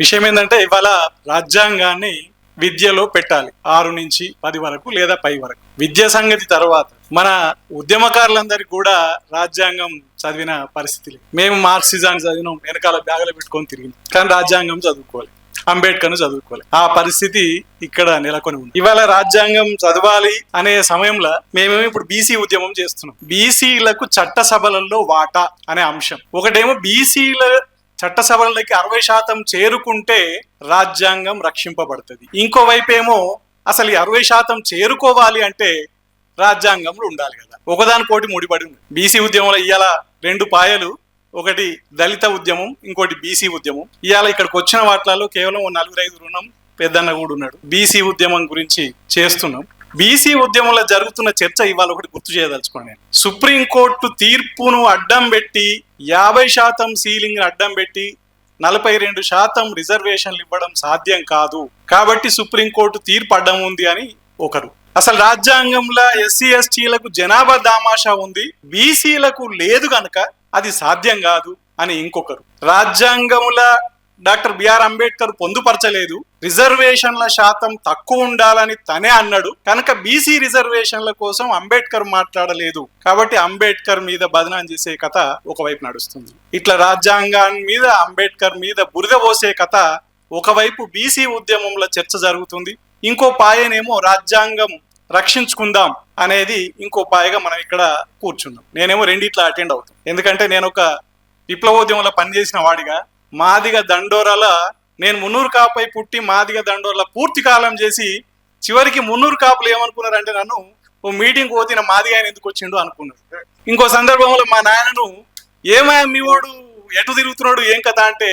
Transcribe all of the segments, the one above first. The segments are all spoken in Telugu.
విషయం ఏంటంటే ఇవాళ రాజ్యాంగాన్ని విద్యలో పెట్టాలి. ఆరు నుంచి పది వరకు లేదా పై వరకు. విద్య సంగతి తర్వాత. మన ఉద్యమకారులందరికీ కూడా రాజ్యాంగం చదివిన పరిస్థితి మేము మార్క్సిజాన్ని చదివినాం వెనకాల బ్యాగులు పెట్టుకొని తిరిగింది కానీ రాజ్యాంగం చదువుకోవాలి. అంబేద్కర్ను చదువుకోవాలి. ఆ పరిస్థితి ఇక్కడ నెలకొని ఉంది. ఇవాళ రాజ్యాంగం చదవాలి అనే సమయంలో మేమేమో ఇప్పుడు బీసీ ఉద్యమం చేస్తున్నాం. బీసీలకు చట్టసభలలో వాటా అనే అంశం. ఒకటేమో బీసీల చట్టసభలకి అరవై శాతం చేరుకుంటే రాజ్యాంగం రక్షింపబడుతుంది. ఇంకోవైపు ఏమో అసలు ఈ అరవై శాతం చేరుకోవాలి అంటే రాజ్యాంగంలో ఉండాలి కదా. ఒకదానికోటి ముడిపడి ఉంది. బీసీ ఉద్యమంలో ఇవాళ రెండు పాయలు. ఒకటి దళిత ఉద్యమం ఇంకోటి బీసీ ఉద్యమం. ఇవాళ ఇక్కడికి వచ్చిన వాటిలో కేవలం నలుగురు ఐదుగురు ఉన్నాం. పెద్దన్న కూడా ఉన్నాడు. బీసీ ఉద్యమం గురించి చేస్తున్నాం. బీసీ ఉద్యమంలో జరుగుతున్న చర్చ ఇవాళ ఒకటి గుర్తు చేయదలుచుకోండి. నేను సుప్రీంకోర్టు తీర్పును అడ్డం పెట్టి యాభై శాతం సీలింగ్ అడ్డం పెట్టి నలభై రెండు శాతం రిజర్వేషన్లు ఇవ్వడం సాధ్యం కాదు. కాబట్టి సుప్రీంకోర్టు తీర్పు అడ్డం ఉంది అని ఒకరు. అసలు రాజ్యాంగంలో ఎస్సీ ఎస్టీలకు జనాభా దామాషా ఉంది బీసీలకు లేదు కనుక అది సాధ్యం కాదు అని ఇంకొకరు. రాజ్యాంగముల డాక్టర్ బిఆర్ అంబేద్కర్ పొందుపరచలేదు. రిజర్వేషన్ల శాతం తక్కువ ఉండాలని తనే అన్నాడు. కనుక బీసీ రిజర్వేషన్ల కోసం అంబేద్కర్ మాట్లాడలేదు. కాబట్టి అంబేద్కర్ మీద బదనాం చేసే కథ ఒకవైపు నడుస్తుంది. ఇట్లా రాజ్యాంగాన్ని మీద అంబేద్కర్ మీద బురద పోసే కథ ఒకవైపు బీసీ ఉద్యమంలో చర్చ జరుగుతుంది. ఇంకో పాయనేమో రాజ్యాంగం రక్షించుకుందాం అనేది ఇంకో పాయగా మనం ఇక్కడ కూర్చున్నాం. నేనేమో రెండిట్లా అటెండ్ అవుతాం. ఎందుకంటే నేను ఒక విప్లవోద్యమంలో పనిచేసిన వాడిగా మాదిగ దండోరాల నేను మున్నూరు కాపై పుట్టి మాదిగ దండోరల పూర్తి కాలం చేసి చివరికి మున్నూరు కాపులు ఏమనుకున్నారంటే నన్ను ఓ మీటింగ్ పోతే నా మాదిగ ఆయన ఎందుకు వచ్చిండు అనుకున్నారు ఇంకో సందర్భంలో మా నాయనను ఏమయ్యా మీ వాడు ఎటు తిరుగుతున్నాడు? ఏం కథ? అంటే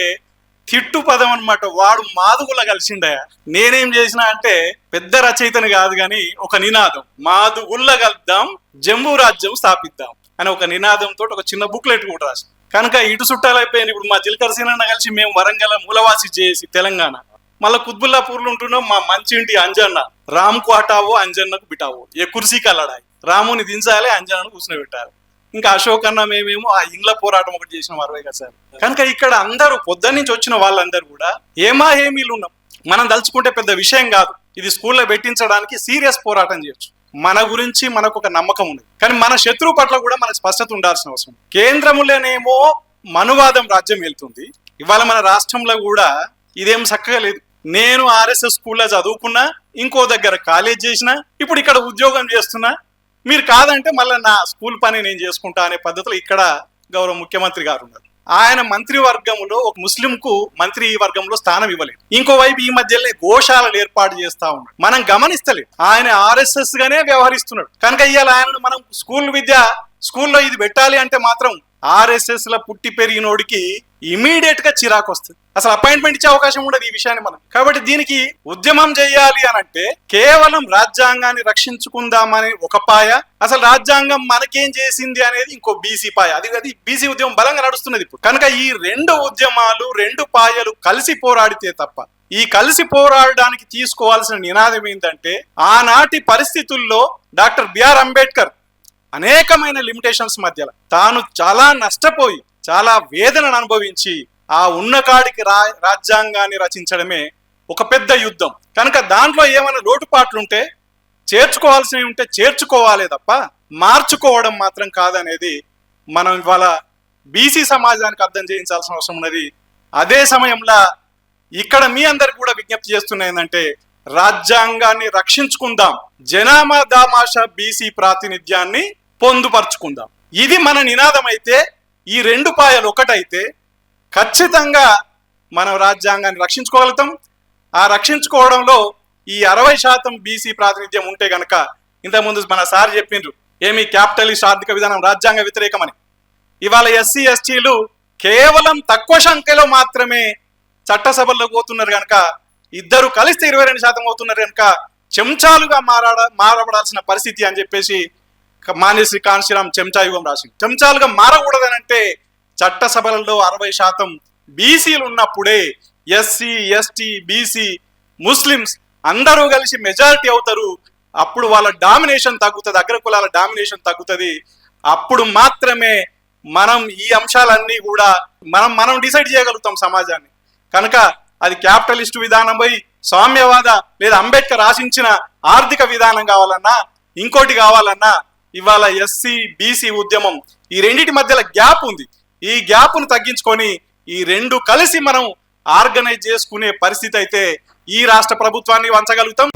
తిట్టు పదం అనమాట వాడు మాదుగుల కలిసిండయ నేనేం చేసిన అంటే పెద్ద రచయితని కాదు కానీ ఒక నినాదం. మాదుగుల్ల కలుద్దాం జంబూ రాజ్యం స్థాపిద్దాం అని ఒక నినాదంతో ఒక చిన్న బుక్లెట్ కూడా రాసింది కనుక ఇటు చుట్టాలైపోయింది ఇప్పుడు మా జిల్కర్ సీనన్న కలిసి మేము వరంగల్ మూలవాసి చేసి తెలంగాణ. మళ్ళీ కుత్బుల్లాపూర్లో ఉంటున్నాం మా మంచింటి అంజన్న రామ్కు హటావో అంజన్నకు బిటావో. ఏ కుర్సీకి అల్లడాయి రాముని దించాలి అంజన్నను కూర్చుని ఇంకా అశోక్ అన్న మేమేమో ఆ ఇండ్ల పోరాటం ఒకటి చేసిన అరవై కదా సార్ కనుక ఇక్కడ అందరూ పొద్దున్న నుంచి వచ్చిన వాళ్ళందరూ కూడా ఏమా ఏమీలు ఉన్నాం. మనం తలుచుకుంటే పెద్ద విషయం కాదు. ఇది స్కూల్లో పెట్టించడానికి సీరియస్ పోరాటం చేయొచ్చు. మన గురించి మనకు ఒక నమ్మకం ఉంది. కానీ మన శత్రువు పట్ల కూడా మనకు స్పష్టత ఉండాల్సిన అవసరం ఉంది. కేంద్రములోనేమో మనువాదం రాజ్యం వెళ్తుంది. ఇవాళ మన రాష్ట్రంలో కూడా ఇదేం చక్కగా లేదు. నేను ఆర్ఎస్ఎస్ స్కూల్లో చదువుకున్నా ఇంకో దగ్గర కాలేజ్ చేసిన ఇప్పుడు ఇక్కడ ఉద్యోగం చేస్తున్నా మీరు కాదంటే మళ్ళీ నా స్కూల్ పని నేను చేసుకుంటా అనే పద్ధతిలో ఇక్కడ గౌరవ ముఖ్యమంత్రి గారు ఉన్నారు. ఆయన మంత్రి వర్గంలో ఒక ముస్లిం కు మంత్రి వర్గంలో స్థానం ఇవ్వలేదు. ఇంకోవైపు ఈ మధ్యలో గోశాలను ఏర్పాటు చేస్తా ఉన్నాడు. మనం గమనిస్తలేదు. ఆయన ఆర్ఎస్ఎస్ గానే వ్యవహరిస్తున్నాడు. కనుక ఇవాళ ఆయనను మనం స్కూల్ విద్య స్కూల్లో ఇది పెట్టాలి అంటే మాత్రం ఆర్ఎస్ఎస్ ల పుట్టి పెరిగినోడికి ఇమీడియట్గా చిరాకు వస్తుంది. అసలు అపాయింట్మెంట్ ఇచ్చే అవకాశం ఉండదు ఈ విషయాన్ని మనం. కాబట్టి దీనికి ఉద్యమం చేయాలి అని అంటే కేవలం రాజ్యాంగాన్ని రక్షించుకుందామని ఒక పాయ అసలు రాజ్యాంగం మనకేం చేసింది అనేది ఇంకో బీసీ పాయ. అది అది బీసీ ఉద్యమం బలంగా నడుస్తున్నది ఇప్పుడు. కనుక ఈ రెండు ఉద్యమాలు రెండు పాయలు కలిసి పోరాడితే తప్ప ఈ కలిసి పోరాడడానికి తీసుకోవాల్సిన నినాదం ఏంటంటే ఆనాటి పరిస్థితుల్లో డాక్టర్ బిఆర్ అంబేద్కర్ అనేకమైన లిమిటేషన్స్ మధ్యలో తాను చాలా నష్టపోయి చాలా వేదనను అనుభవించి ఆ ఉన్న కాడికి రా రాజ్యాంగాన్ని రచించడమే ఒక పెద్ద యుద్ధం. కనుక దాంట్లో ఏమైనా లోటుపాట్లుంటే చేర్చుకోవాల్సినవి ఉంటే చేర్చుకోవాలే తప్ప మార్చుకోవడం మాత్రం కాదనేది మనం ఇవాళ బీసీ సమాజానికి అర్థం చేయించాల్సిన అవసరం ఉన్నది. అదే సమయంలో ఇక్కడ మీ అందరికి కూడా విజ్ఞప్తి చేస్తున్న ఏంటంటే రాజ్యాంగాన్ని రక్షించుకుందాం. జనామా దామాష బీసీ ప్రాతినిధ్యాన్ని పొందుపరుచుకుందాం. ఇది మన నినాదం అయితే ఈ రెండు పాయలు ఒకటైతే ఖచ్చితంగా మనం రాజ్యాంగాన్ని రక్షించుకోగలుగుతాం. ఆ రక్షించుకోవడంలో ఈ అరవై శాతం బీసీ ప్రాతినిధ్యం ఉంటే గనక ఇంతకుముందు మన సార్ చెప్పిండ్రు ఏమి క్యాపిటలిస్ట్ ఆర్థిక విధానం రాజ్యాంగ వ్యతిరేకమని. ఇవాళ ఎస్సీ ఎస్టీలు కేవలం తక్కువ సంఖ్యలో మాత్రమే చట్టసభల్లో పోతున్నారు కనుక ఇద్దరు కలిస్తే ఇరవై రెండు శాతం అవుతున్నారు కనుక చెంచాలుగా మారాడ మారబడాల్సిన పరిస్థితి అని చెప్పేసి మానేశ్రీ కాన్శీరామ్ చెంచా యుగం రాసింది చెంచాలుగా మారకూడదని అంటే చట్టసభలలో అరవై శాతం బీసీలు ఉన్నప్పుడే ఎస్సీ ఎస్టీ బీసీ ముస్లిమ్స్ అందరూ కలిసి మెజారిటీ అవుతారు. అప్పుడు వాళ్ళ డామినేషన్ తగ్గుతుంది అగ్ర కులాల డామినేషన్ తగ్గుతుంది. అప్పుడు మాత్రమే మనం ఈ అంశాలన్నీ కూడా మనం మనం డిసైడ్ చేయగలుగుతాం సమాజాన్ని. కనుక అది క్యాపిటలిస్ట్ విధానం పోయి సామ్యవాద లేదా అంబేద్కర్ ఆశించిన ఆర్థిక విధానం కావాలన్నా ఇంకోటి కావాలన్నా ఇవాళ ఎస్సీ బీసీ ఉద్యమం ఈ రెండింటి మధ్యలో గ్యాప్ ఉంది. ఈ గ్యాప్ను తగ్గించుకొని ఈ రెండు కలిసి మనం ఆర్గనైజ్ చేసుకునే పరిస్థితి అయితే ఈ రాష్ట్ర ప్రభుత్వాన్ని వంచగలుగుతాం.